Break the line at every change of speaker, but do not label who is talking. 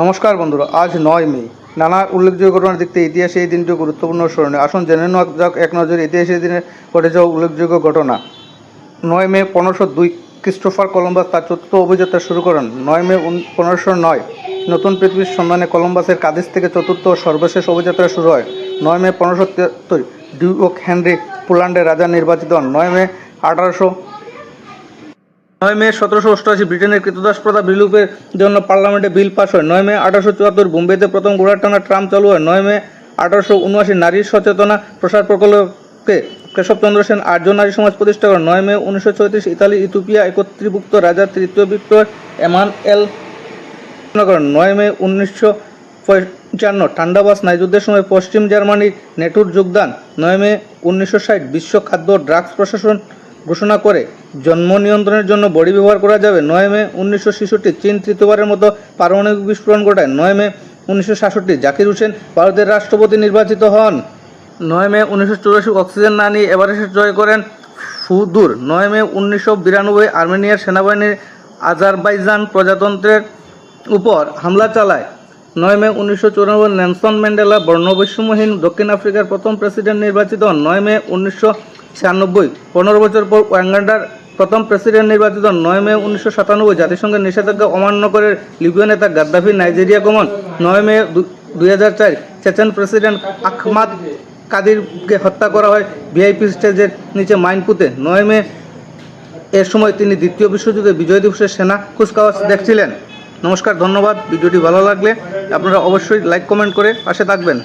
নমস্কার বন্ধুরা, আজ নয় মে। নানা উল্লেখযোগ্য ঘটনার দিক থেকে ইতিহাসে এই দিনটি গুরুত্বপূর্ণ স্মরণীয়। আসুন জেনে নেওয়া যাক এক নজরে ইতিহাসে এই দিনে ঘটে যাওয়া উল্লেখযোগ্য ঘটনা। নয় মে পনেরোশো দুই, ক্রিস্টোফার কলম্বাস তার চতুর্থ অভিযাত্রা শুরু করেন। নয় মে পনেরোশো নয়, নতুন পৃথিবীর সন্ধানে কলম্বাসের কাদিস থেকে চতুর্থ সর্বশেষ অভিযাত্রা শুরু হয়। নয় মে পনেরোশো তিয়াত্তর, ডিউক হেনরি পোল্যান্ডের রাজা নির্বাচিত হন। নয় মে আঠারোশো নয় মে সতেরোশো অষ্টআশি, ব্রিটেনের কৃতদাস প্রথা বিলুপের জন্য পার্লামেন্টে বিল পাস হয়। নয় মে আঠারোশো চুয়াত্তর, বোম্বেতে প্রথম ঘোড়ার টানা ট্রাম চালু হয়। নয় মে আঠারোশো উনআশি, নারী সচেতনা প্রসার প্রকল্পকে কেশবচন্দ্র সেন আর্য নারী সমাজ প্রতিষ্ঠা করেন। নয় মে উনিশশো চৌত্রিশ ইতালি, ইথিওপিয়া একত্রীভুক্ত রাজা তৃতীয় বিক্রয় এমান এল করেন। নয় মে উনিশশো পঞ্চান্ন, ঠান্ডাবাস নাইযুদ্ধের সময় পশ্চিম জার্মানির নেটুর যোগদান। নয় মে উনিশশো ষাট, বিশ্ব খাদ্য ড্রাগস প্রশাসন ঘোষণা করে, জন্ম নিয়ন্ত্রণের জন্য বডি ব্যবহার করা যাবে। নয় মে উনিশশো ছেষট্টি, চীন, তৃতীয়বারের মতো পারমাণবিক বিস্ফোরণ ঘটায়। নয় মে উনিশশো সাতষট্টি, জাকির হোসেন ভারতের রাষ্ট্রপতি নির্বাচিত হন। নয় মে উনিশশো চুরাশি, অক্সিজেন না নিয়ে এভারেস্ট জয় করেন ফুদুর নয় মে উনিশশো বিরানব্বই, আর্মেনিয়ার সেনাবাহিনীর আজারবাইজান প্রজাতন্ত্রের উপর হামলা চালায়। নয় মে উনিশশো চুরানব্বই, নেলসন ম্যান্ডেলা বর্ণবৈষম্যহীন দক্ষিণ আফ্রিকার প্রথম প্রেসিডেন্ট নির্বাচিত হন। নয় মে উনিশশো ছিয়ানব্বই। পনেরো বছর পর ওয়াঙ্গান্ডার প্রথম প্রেসিডেন্ট নির্বাচিত নয় মে উনিশশো সাতানব্বই জাতিসংঘের নিষেধাজ্ঞা অমান্য করে লিবিয়া নেতা গাদ্দাফি নাইজেরিয়া গমন। নয় মে দুই হাজার চার চেচেন প্রেসিডেন্ট আহমাদ কাদিরকে হত্যা করা হয় ভিআইপি স্টেজের নিচে মাইনপুতে। নয় মে এর সময় তিনি দ্বিতীয় বিশ্বযুদ্ধে বিজয় দিবসের সেনা কুচকাওয়াজ দেখছিলেন। নমস্কার, ধন্যবাদ। ভিডিওটি ভালো লাগলে আপনারা অবশ্যই লাইক কমেন্ট করে পাশে থাকবেন।